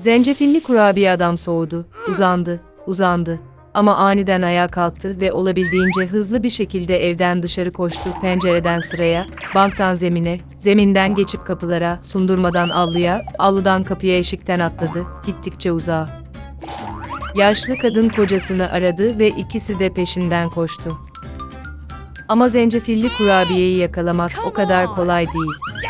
Zencefilli kurabiye adam soğudu, uzandı, uzandı. Ama aniden ayağa kalktı ve olabildiğince hızlı bir şekilde evden dışarı koştu. Pencereden sıraya, banktan zemine, zeminden geçip kapılara, sundurmadan avluya, avludan kapıya eşikten atladı, gittikçe uzağa. Yaşlı kadın kocasını aradı ve ikisi de peşinden koştu. Ama zencefilli kurabiyeyi yakalamak o kadar kolay değil.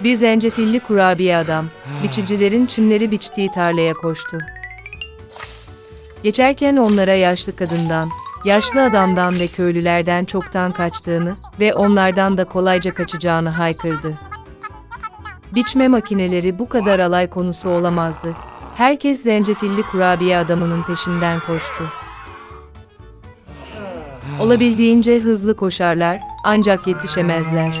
Bir zencefilli kurabiye adam, biçicilerin çimleri biçtiği tarlaya koştu. Geçerken onlara yaşlı kadından, yaşlı adamdan ve köylülerden çoktan kaçtığını ve onlardan da kolayca kaçacağını haykırdı. Biçme makineleri bu kadar alay konusu olamazdı. Herkes zencefilli kurabiye adamının peşinden koştu. Olabildiğince hızlı koşarlar, ancak yetişemezler.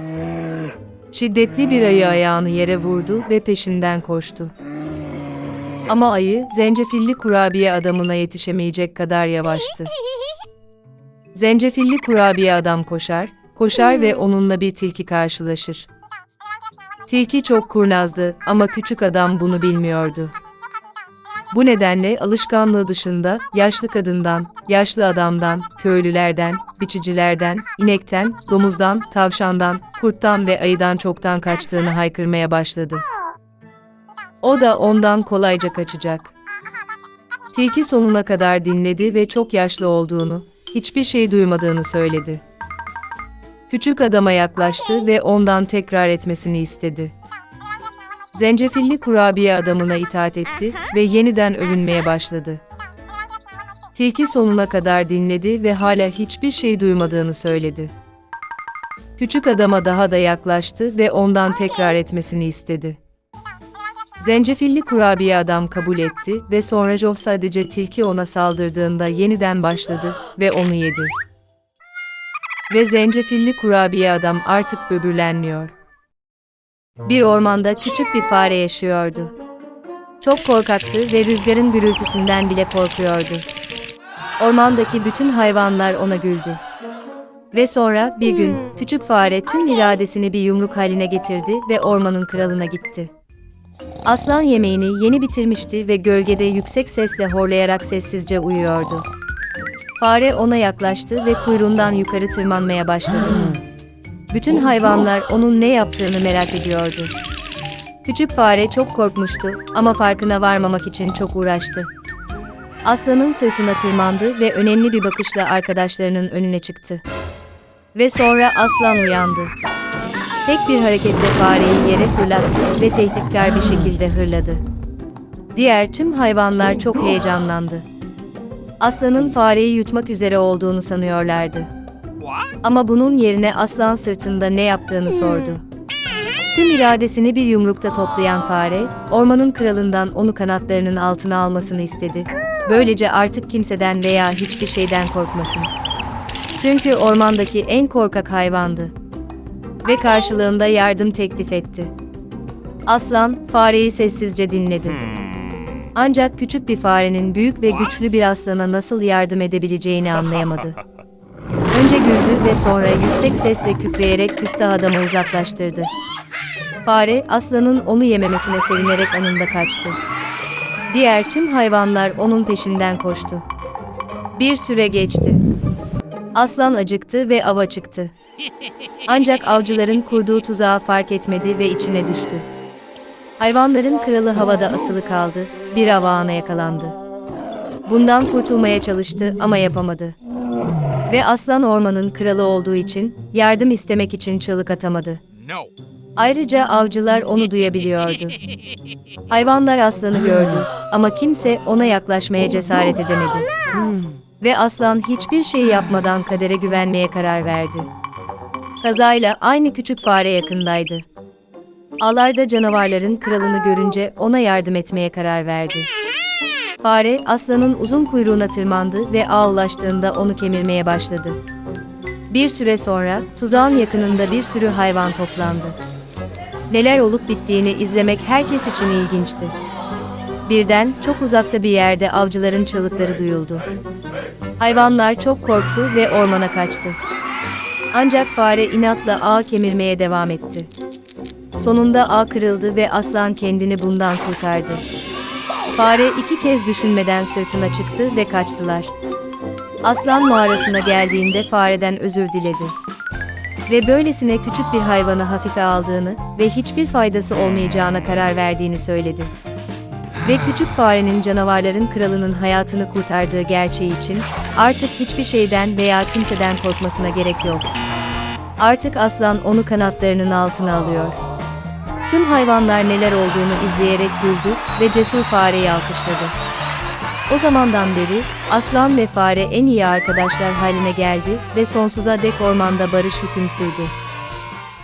Şiddetli bir ayı ayağını yere vurdu ve peşinden koştu. Ama ayı, zencefilli kurabiye adamına yetişemeyecek kadar yavaştı. Zencefilli kurabiye adam koşar, koşar ve onunla bir tilki karşılaşır. Tilki çok kurnazdı ama küçük adam bunu bilmiyordu. Bu nedenle alışkanlığı dışında yaşlı kadından, yaşlı adamdan, köylülerden, biçicilerden, inekten, domuzdan, tavşandan, kurttan ve ayıdan çoktan kaçtığını haykırmaya başladı. O da ondan kolayca kaçacak. Tilki sonuna kadar dinledi ve çok yaşlı olduğunu, hiçbir şey duymadığını söyledi. Küçük adama yaklaştı ve ondan tekrar etmesini istedi. Zencefilli kurabiye adamına itaat etti ve yeniden övünmeye başladı. Tilki sonuna kadar dinledi ve hala hiçbir şey duymadığını söyledi. Küçük adama daha da yaklaştı ve ondan tekrar etmesini istedi. Zencefilli kurabiye adam kabul etti ve sonra Jov sadece tilki ona saldırdığında yeniden başladı ve onu yedi. Ve zencefilli kurabiye adam artık böbürlenmiyor. Bir ormanda küçük bir fare yaşıyordu. Çok korkaktı ve rüzgarın gürültüsünden bile korkuyordu. Ormandaki bütün hayvanlar ona güldü. Ve sonra bir gün küçük fare tüm iradesini bir yumruk haline getirdi ve ormanın kralına gitti. Aslan yemeğini yeni bitirmişti ve gölgede yüksek sesle horlayarak sessizce uyuyordu. Fare ona yaklaştı ve kuyruğundan yukarı tırmanmaya başladı. Bütün hayvanlar onun ne yaptığını merak ediyordu. Küçük fare çok korkmuştu ama farkına varmamak için çok uğraştı. Aslanın sırtına tırmandı ve önemli bir bakışla arkadaşlarının önüne çıktı. Ve sonra aslan uyandı. Tek bir hareketle fareyi yere fırlattı ve tehditkar bir şekilde hırladı. Diğer tüm hayvanlar çok heyecanlandı. Aslanın fareyi yutmak üzere olduğunu sanıyorlardı. Ama bunun yerine aslan sırtında ne yaptığını sordu. Tüm iradesini bir yumrukta toplayan fare, ormanın kralından onu kanatlarının altına almasını istedi. Böylece artık kimseden veya hiçbir şeyden korkmasın. Çünkü ormandaki en korkak hayvandı. Ve karşılığında yardım teklif etti. Aslan, fareyi sessizce dinledi. Ancak küçük bir farenin büyük ve güçlü bir aslana nasıl yardım edebileceğini anlayamadı. Güldü ve sonra yüksek sesle kükreyerek küstah adamı uzaklaştırdı. Fare, aslanın onu yememesine sevinerek anında kaçtı. Diğer tüm hayvanlar onun peşinden koştu. Bir süre geçti. Aslan acıktı ve ava çıktı. Ancak avcıların kurduğu tuzağı fark etmedi ve içine düştü. Hayvanların kralı havada asılı kaldı, bir avağına yakalandı. Bundan kurtulmaya çalıştı ama yapamadı. Ve aslan ormanın kralı olduğu için yardım istemek için çığlık atamadı. Ayrıca avcılar onu duyabiliyordu. Hayvanlar aslanı gördü ama kimse ona yaklaşmaya cesaret edemedi. Ve aslan hiçbir şey yapmadan kadere güvenmeye karar verdi. Kazayla aynı küçük fare yakındaydı. Ağlarda canavarların kralını görünce ona yardım etmeye karar verdi. Fare aslanın uzun kuyruğuna tırmandı ve ağ ulaştığında onu kemirmeye başladı. Bir süre sonra tuzağın yakınında bir sürü hayvan toplandı. Neler olup bittiğini izlemek herkes için ilginçti. Birden çok uzakta bir yerde avcıların çığlıkları duyuldu. Hayvanlar çok korktu ve ormana kaçtı. Ancak fare inatla ağ kemirmeye devam etti. Sonunda ağ kırıldı ve aslan kendini bundan kurtardı. Fare iki kez düşünmeden sırtına çıktı ve kaçtılar. Aslan mağarasına geldiğinde fareden özür diledi. Ve böylesine küçük bir hayvanı hafife aldığını ve hiçbir faydası olmayacağına karar verdiğini söyledi. Ve küçük farenin canavarların kralının hayatını kurtardığı gerçeği için artık hiçbir şeyden veya kimseden korkmasına gerek yok. Artık aslan onu kanatlarının altına alıyor. Tüm hayvanlar neler olduğunu izleyerek güldü ve cesur fareyi alkışladı. O zamandan beri aslan ve fare en iyi arkadaşlar haline geldi ve sonsuza dek ormanda barış hüküm sürdü.